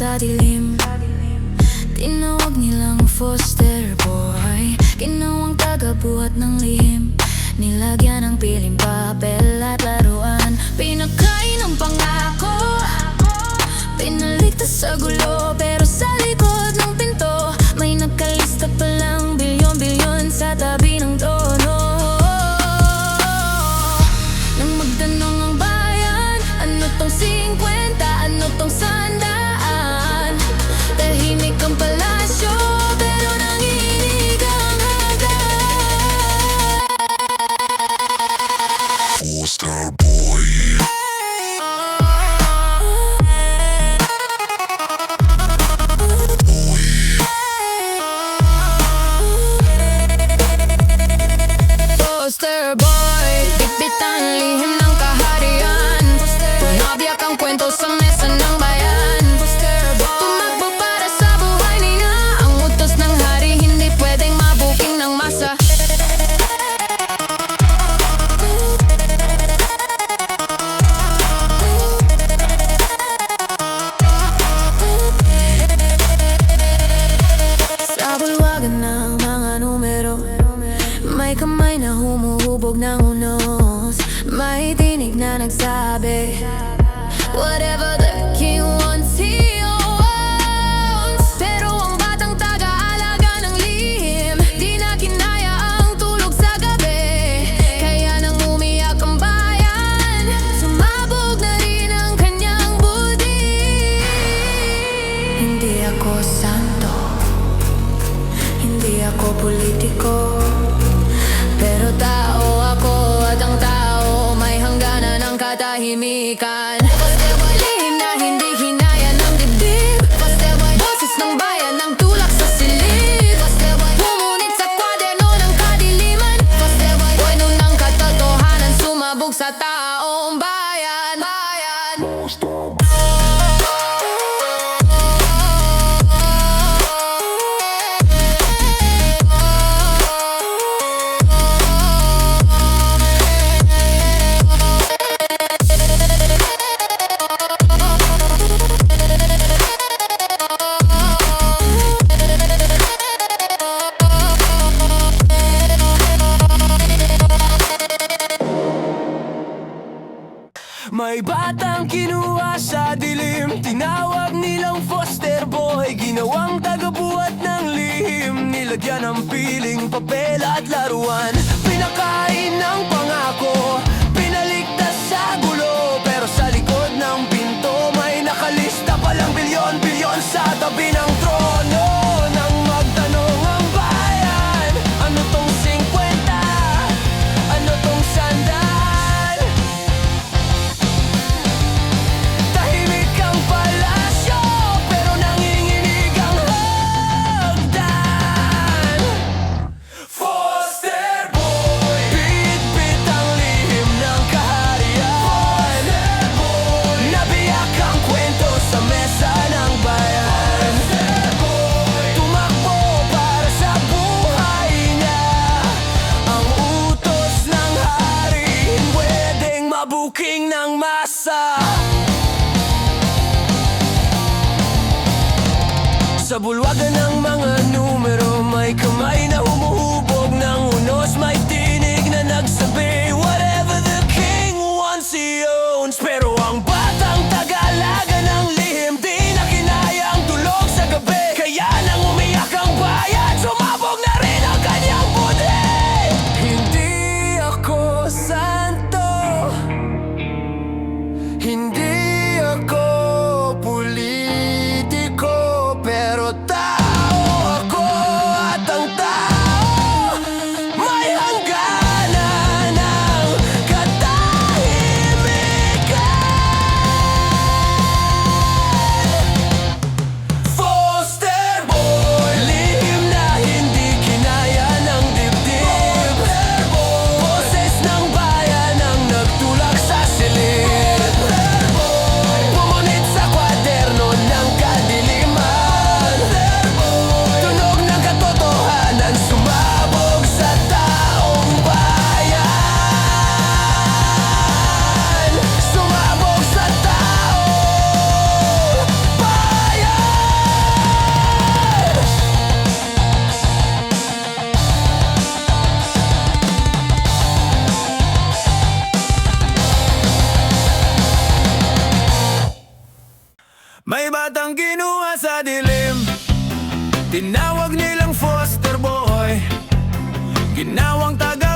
sa dilim. Tinawag nilang foster boy. Ginawang tagabuhat ng lihim. Nilagyan ng piling papel at laruan. Pinakain ng pangako. Pinaligtas sa gulo Pero sa humuhubog ng unos. May tinig na nagsabi Whatever the king wants, he owns. Pero ang batang taga-alaga ng lihim Di na kinaya ang tulog sa gabi. Kaya nang umiyak ang bayan Sumabog na rin ang kanyang budi. Hindi ako santo hindi ako politiko May batang kinuha sa dilim. Tinawag nilang foster boy. Ginawang tagabuhat ng lihim. Nilagyan ng piling, papel at laruan. Pinakain ng pangako. Pinaligtas sa gulo. Pero sa likod ng pinto May nakalista. Palang bilyon-bilyon Sa tabi ng trono King now. Tinawag nilang foster boy. Ginawang tagabuhat